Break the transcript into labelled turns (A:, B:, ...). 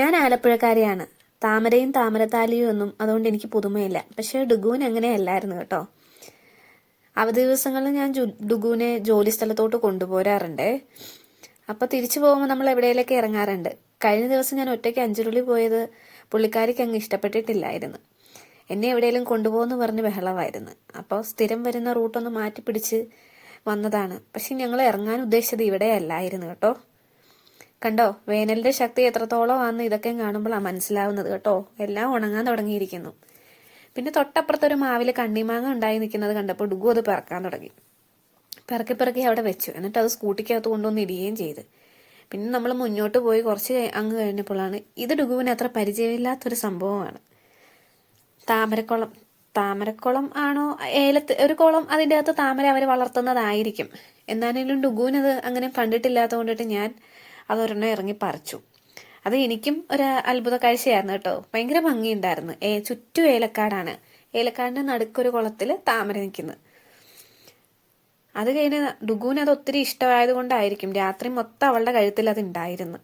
A: ഞാൻ ആലപ്പുഴക്കാരിയാണ്. താമരയും താമരത്താലിയും ഒന്നും അതുകൊണ്ട് എനിക്ക് പുതുമയില്ല. പക്ഷേ ഡുഗൂൻ അങ്ങനെയല്ലായിരുന്നു കേട്ടോ. അവധി ദിവസങ്ങളിൽ ഞാൻ ഡുഗൂനെ ജോലി സ്ഥലത്തോട്ട് കൊണ്ടുപോരാറുണ്ട്. അപ്പോൾ തിരിച്ചു പോകുമ്പോൾ നമ്മൾ എവിടെയെങ്കിലൊക്കെ ഇറങ്ങാറുണ്ട്. കഴിഞ്ഞ ദിവസം ഞാൻ ഒറ്റയ്ക്ക് അഞ്ചുരുളി പോയത് പുള്ളിക്കാരിക്ക് അങ്ങ് ഇഷ്ടപ്പെട്ടിട്ടില്ലായിരുന്നു. എന്നെ എവിടെയെങ്കിലും കൊണ്ടുപോകുമെന്ന് പറഞ്ഞ് ബഹളമായിരുന്നു. അപ്പോൾ സ്ഥിരം വരുന്ന റൂട്ടൊന്ന് മാറ്റി പിടിച്ച് വന്നതാണ്. പക്ഷെ ഞങ്ങൾ ഇറങ്ങാൻ ഉദ്ദേശിച്ചത് ഇവിടെയല്ലായിരുന്നു കേട്ടോ. കണ്ടോ? വേനലിന്റെ ശക്തി എത്രത്തോളം ആണെന്ന് ഇതൊക്കെ കാണുമ്പോഴാണ് മനസ്സിലാവുന്നത് കേട്ടോ. എല്ലാം ഉണങ്ങാൻ തുടങ്ങിയിരിക്കുന്നു. പിന്നെ തൊട്ടപ്പുറത്തൊരു മാവിൽ കണ്ണിമാങ്ങ ഉണ്ടായി നിൽക്കുന്നത് കണ്ടപ്പോൾ ഡുഗു അത് പിറക്കാൻ തുടങ്ങി. പിറക്കി പിറക്കി അവിടെ വെച്ചു. എന്നിട്ട് അത് സ്കൂട്ടിക്കകത്ത് കൊണ്ടുവന്ന് ഇടുകയും ചെയ്ത്. പിന്നെ നമ്മൾ മുന്നോട്ട് പോയി കുറച്ച് അങ്ങ് കഴിഞ്ഞപ്പോഴാണ് ഇത് ഡുഗുവിന് അത്ര പരിചയമില്ലാത്തൊരു സംഭവമാണ്. താമരക്കുളം താമരക്കുളം ആണോ? ഏലത്ത് ഒരു കുളം അതിന്റെ അകത്ത് താമര അവർ വളർത്തുന്നതായിരിക്കും. എന്നാലും ഡുഗുവിനത് അങ്ങനെ കണ്ടിട്ടില്ലാത്തത് കൊണ്ടിട്ട് ഞാൻ അതൊരെണ്ണം ഇറങ്ങി പറിച്ചു. അത് എനിക്കും ഒരു അത്ഭുത കാഴ്ചയായിരുന്നു കേട്ടോ. ഭയങ്കര ഭംഗിയുണ്ടായിരുന്നു. ഏ ചുറ്റും ഏലക്കാടാണ്. ഏലക്കാടിന്റെ നടുക്കൊരു കുളത്തിൽ താമര നിൽക്കുന്നത് അത് കഴിഞ്ഞ് ഡുഗുവിന് അത് ഒത്തിരി ഇഷ്ടമായത് കൊണ്ടായിരിക്കും രാത്രി മൊത്തം അവളുടെ കഴുത്തിൽ അത് ഉണ്ടായിരുന്നു.